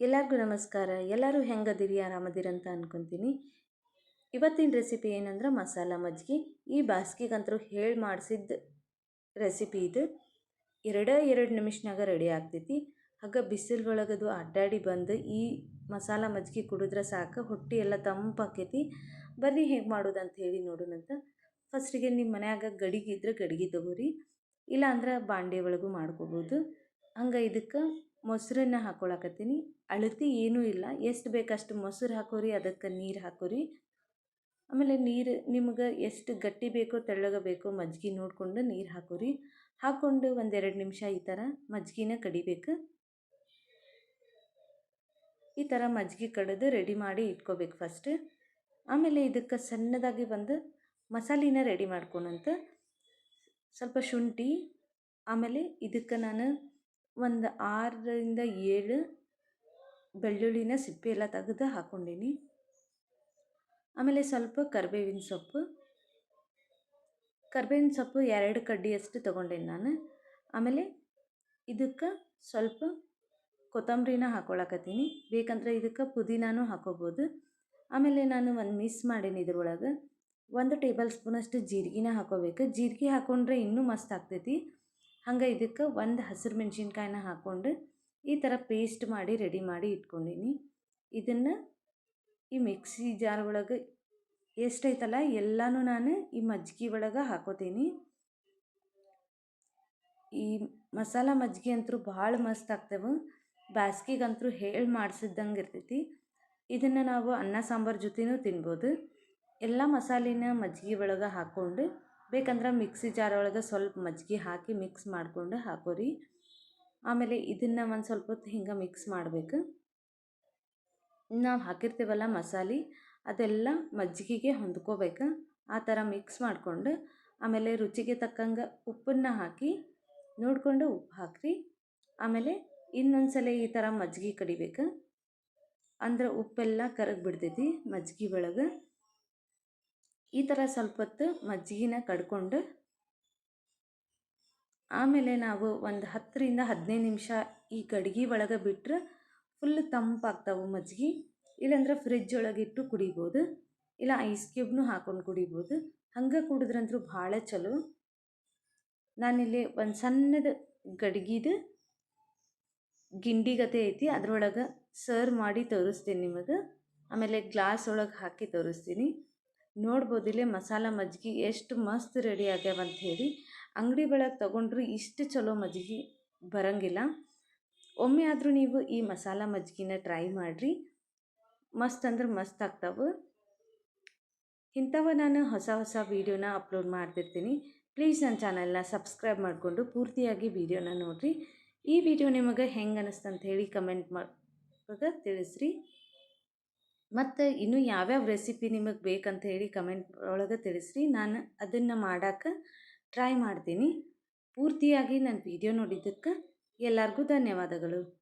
ಎಲ್ಲರಿಗೂ ನಮಸ್ಕಾರ. ಎಲ್ಲರೂ ಹೆಂಗದಿರಿ, ಆರಾಮದಿರಿ ಅಂತ ಅನ್ಕೊತೀನಿ. ಇವತ್ತಿನ ರೆಸಿಪಿ ಏನಂದ್ರೆ ಮಸಾಲ ಮಜ್ಜಿಗೆ. ಈ ಬಾಸ್ಗಿಗಂತರೂ ಹೇಳಿ ಮಾಡಿಸಿದ ರೆಸಿಪಿ ಇದು. ಎರಡೇ, ಎರಡು ನಿಮಿಷನಾಗ ರೆಡಿ ಆಗ್ತೈತಿ. ಹಾಗೆ ಬಿಸಿಲು ಒಳಗದು ಅಡ್ಡಾಡಿ ಬಂದು ಈ ಮಸಾಲ ಮಜ್ಜಿಗೆ ಕುಡಿದ್ರೆ ಸಾಕು. ಹೊಟ್ಟೆ ಎಲ್ಲ ತಂಪಾಕೈತಿ. ಬರ್ರಿ ಹೇಗೆ ಮಾಡೋದು ಅಂತ. ಹೇಳಿ ನೋಡೋಣಂತ ಫಸ್ಟಿಗೆ ನಿಮ್ಮ ಮನ್ಯಾಗ ಗಡಿಗೆ ಇದ್ರೆ ಗಡಿಗೆ ತಗೋರಿ. ಇಲ್ಲಾಂದ್ರೆ ಬಾಂಡೆ ಒಳಗೂ ಮಾಡ್ಕೋಬೋದು. ಹಂಗೆ ಇದಕ್ಕೆ ಮೊಸರನ್ನ ಹಾಕೊಳಕತ್ತೀನಿ. ಅಳತಿ ಏನೂ ಇಲ್ಲ. ಎಷ್ಟು ಬೇಕಷ್ಟು ಮೊಸರು ಹಾಕೋರಿ, ಅದಕ್ಕೆ ನೀರು ಹಾಕೋರಿ. ಆಮೇಲೆ ನೀರು, ನಿಮ್ಗೆ ಎಷ್ಟು ಗಟ್ಟಿ ಬೇಕೋ ತೆಳ್ಳಗೆ ಬೇಕೋ ಮಜ್ಜಿಗೆ ನೋಡಿಕೊಂಡು ನೀರು ಹಾಕೋರಿ. ಹಾಕ್ಕೊಂಡು ಒಂದೆರಡು ನಿಮಿಷ ಈ ಥರ ಮಜ್ಜಿಗೆನ ಕಡಿಬೇಕು. ಈ ಥರ ಮಜ್ಜಿಗೆ ಕಡಿದು ರೆಡಿ ಮಾಡಿ ಇಟ್ಕೋಬೇಕು ಫಸ್ಟ್ ಆಮೇಲೆ ಇದಕ್ಕೆ ಸಣ್ಣದಾಗಿ ಬಂದು ಮಸಾಲಿನ ರೆಡಿ ಮಾಡ್ಕೊಳಂತ ಸ್ವಲ್ಪ ಶುಂಠಿ, ಆಮೇಲೆ ಇದಕ್ಕೆ ನಾನು ಒಂದು ಆರರಿಂದ ಏಳು ಬೆಳ್ಳುಳ್ಳಿನ ಸಿಪ್ಪೆ ಎಲ್ಲ ತೆಗೆದು ಹಾಕ್ಕೊಂಡೀನಿ. ಆಮೇಲೆ ಸ್ವಲ್ಪ ಕರಿಬೇವಿನ ಸೊಪ್ಪು. ಕರ್ಬೇವಿನ ಸೊಪ್ಪು ಎರಡು ಕಡ್ಡಿಯಷ್ಟು ತೊಗೊಂಡೇನಿ ನಾನು. ಆಮೇಲೆ ಇದಕ್ಕೆ ಸ್ವಲ್ಪ ಕೊತ್ತಂಬರಿನ ಹಾಕ್ಕೊಳಕತ್ತೀನಿ ಬೇಕಂದ್ರೆ ಇದಕ್ಕೆ ಪುದೀನಾನು ಹಾಕೋಬೋದು. ಆಮೇಲೆ ನಾನು ಒಂದು ಮಿಸ್ ಮಾಡೀನಿ ಇದ್ರೊಳಗೆ. ಒಂದು ಟೇಬಲ್ ಸ್ಪೂನಷ್ಟು ಜೀರಿಗೆನ ಹಾಕೋಬೇಕು. ಜೀರಿಗೆ ಹಾಕ್ಕೊಂಡ್ರೆ ಇನ್ನೂ ಮಸ್ತ್ ಆಗ್ತೈತಿ. ಹಂಗೆ ಇದಕ್ಕೆ ಒಂದು ಹಸಿರು ಮೆಣಸಿನ್ಕಾಯಿನ ಹಾಕ್ಕೊಂಡು ಈ ಥರ ಪೇಸ್ಟ್ ಮಾಡಿ ರೆಡಿ ಮಾಡಿ ಇಟ್ಕೊಂಡೀನಿ. ಇದನ್ನು ಈ ಮಿಕ್ಸಿ ಜಾರ್ ಒಳಗೆ ಎಷ್ಟೈತಲ್ಲ ಎಲ್ಲನೂ ನಾನು ಈ ಮಜ್ಜಿಗೆ ಒಳಗೆ ಹಾಕೋತೀನಿ. ಈ ಮಸಾಲ ಮಜ್ಜಿಗೆ ಅಂತೂ ಭಾಳ ಮಸ್ತ್ ಆಗ್ತವೆ. ಬ್ಯಾಸ್ಗಿಗಂತೂ ಹೇಳಿ ಮಾಡಿಸಿದ್ದಂಗೆ ಇರ್ತೈತಿ. ಇದನ್ನು ನಾವು ಅನ್ನ, ಸಾಂಬಾರು ಜೊತೆನೂ ತಿನ್ಬೋದು. ಎಲ್ಲ ಮಸಾಲಿನ ಮಜ್ಜಿಗೆ ಒಳಗೆ ಹಾಕ್ಕೊಂಡು ಬೇಕಂದ್ರೆ ಮಿಕ್ಸಿ ಜಾರ್ ಒಳಗೆ ಸ್ವಲ್ಪ ಮಜ್ಜಿಗೆ ಹಾಕಿ ಮಿಕ್ಸ್ ಮಾಡಿಕೊಂಡು ಹಾಕೋರಿ. ಆಮೇಲೆ ಇದನ್ನು ಒಂದು ಸ್ವಲ್ಪ ಹೊತ್ತು ಹಿಂಗೆ ಮಿಕ್ಸ್ ಮಾಡಬೇಕು. ನಾವು ಹಾಕಿರ್ತೀವಲ್ಲ ಮಸಾಲೆ, ಅದೆಲ್ಲ ಮಜ್ಜಿಗೆಗೆ ಹೊಂದ್ಕೋಬೇಕು. ಆ ಥರ ಮಿಕ್ಸ್ ಮಾಡಿಕೊಂಡು ಆಮೇಲೆ ರುಚಿಗೆ ತಕ್ಕಂಗೆ ಉಪ್ಪನ್ನು ಹಾಕಿ ನೋಡಿಕೊಂಡು ಉಪ್ಪು ಹಾಕಿರಿ. ಆಮೇಲೆ ಇನ್ನೊಂದು ಸಲ ಈ ಥರ ಮಜ್ಜಿಗೆ ಕಡಿಬೇಕು. ಅಂದ್ರೆ ಉಪ್ಪೆಲ್ಲ ಕರಗಿ ಬಿಡ್ತೈತಿ ಮಜ್ಜಿಗೆ ಒಳಗೆ. ಈ ಥರ ಸ್ವಲ್ಪ ಹೊತ್ತು ಮಜ್ಜಿಗೆನ ಕಡ್ಕೊಂಡು ಆಮೇಲೆ ನಾವು ಒಂದು ಹತ್ತರಿಂದ ಹದಿನೈದು ನಿಮಿಷ ಈ ಗಡ್ಗೆ ಒಳಗೆ ಬಿಟ್ಟರೆ ಫುಲ್ ತಂಪಾಗ್ತಾವೆ ಮಜ್ಜಿಗೆ. ಇಲ್ಲಾಂದ್ರೆ ಫ್ರಿಜ್ ಒಳಗಿಟ್ಟು ಕುಡಿಬೋದು. ಇಲ್ಲ ಐಸ್ ಕ್ಯೂಬ್ನು ಹಾಕ್ಕೊಂಡು ಕುಡಿಬೋದು. ಹಂಗೆ ಕುಡಿದ್ರಂತೂ ಭಾಳ ಚಲೋ. ನಾನಿಲ್ಲಿ ಒಂದು ಸಣ್ಣದ ಗಡ್ಗಿದು ಗಿಂಡಿಗತೆ ಐತಿ, ಅದರೊಳಗೆ ಸರ್ವ್ ಮಾಡಿ ತೋರಿಸ್ತೀನಿ ನಿಮಗೆ. ಆಮೇಲೆ ಗ್ಲಾಸ್ ಒಳಗೆ ಹಾಕಿ ತೋರಿಸ್ತೀನಿ. ನೋಡ್ಬೋದು, ಇಲ್ಲೇ ಮಸಾಲ ಮಜ್ಜಿಗೆ ಎಷ್ಟು ಮಸ್ತ್ ರೆಡಿ ಆಗ್ಯಾವ ಅಂತ ಹೇಳಿ. ಅಂಗಡಿ ಒಳಗೆ ತೊಗೊಂಡ್ರೂ ಇಷ್ಟು ಚಲೋ ಮಜ್ಜಿಗೆ ಬರಂಗಿಲ್ಲ. ಒಮ್ಮೆ ಆದರೂ ನೀವು ಈ ಮಸಾಲ ಮಜ್ಜಿಗೆನ ಟ್ರೈ ಮಾಡಿರಿ. ಮಸ್ತ್ ಅಂದ್ರೆ ಮಸ್ತ್ ಆಗ್ತಾವೆ. ಇಂಥವ ನಾನು ಹೊಸ ಹೊಸ ವೀಡಿಯೋನ ಅಪ್ಲೋಡ್ ಮಾಡ್ತಿರ್ತೀನಿ. ಪ್ಲೀಸ್ ನನ್ನ ಚಾನಲ್ನ ಸಬ್ಸ್ಕ್ರೈಬ್ ಮಾಡಿಕೊಂಡು ಪೂರ್ತಿಯಾಗಿ ವೀಡಿಯೋನ ನೋಡಿರಿ. ಈ ವಿಡಿಯೋ ನಿಮಗೆ ಹೆಂಗೆ ಅನ್ನಿಸ್ತಂತ ಹೇಳಿ ಕಮೆಂಟ್ ಮಾಡಿ ತಿಳಿಸ್ರಿ. ಮತ್ತು ಇನ್ನೂ ಯಾವ್ಯಾವ ರೆಸಿಪಿ ನಿಮಗೆ ಬೇಕಂತ ಹೇಳಿ ಕಮೆಂಟ್ ಒಳಗೆ ತಿಳಿಸ್ರಿ. ನಾನು ಅದನ್ನು ಮಾಡೋಕ್ಕೆ ಟ್ರೈ ಮಾಡ್ತೀನಿ. ಪೂರ್ತಿಯಾಗಿ ನನ್ನ ವಿಡಿಯೋ ನೋಡಿದ್ದಕ್ಕೆ ಎಲ್ಲರಿಗೂ ಧನ್ಯವಾದಗಳು.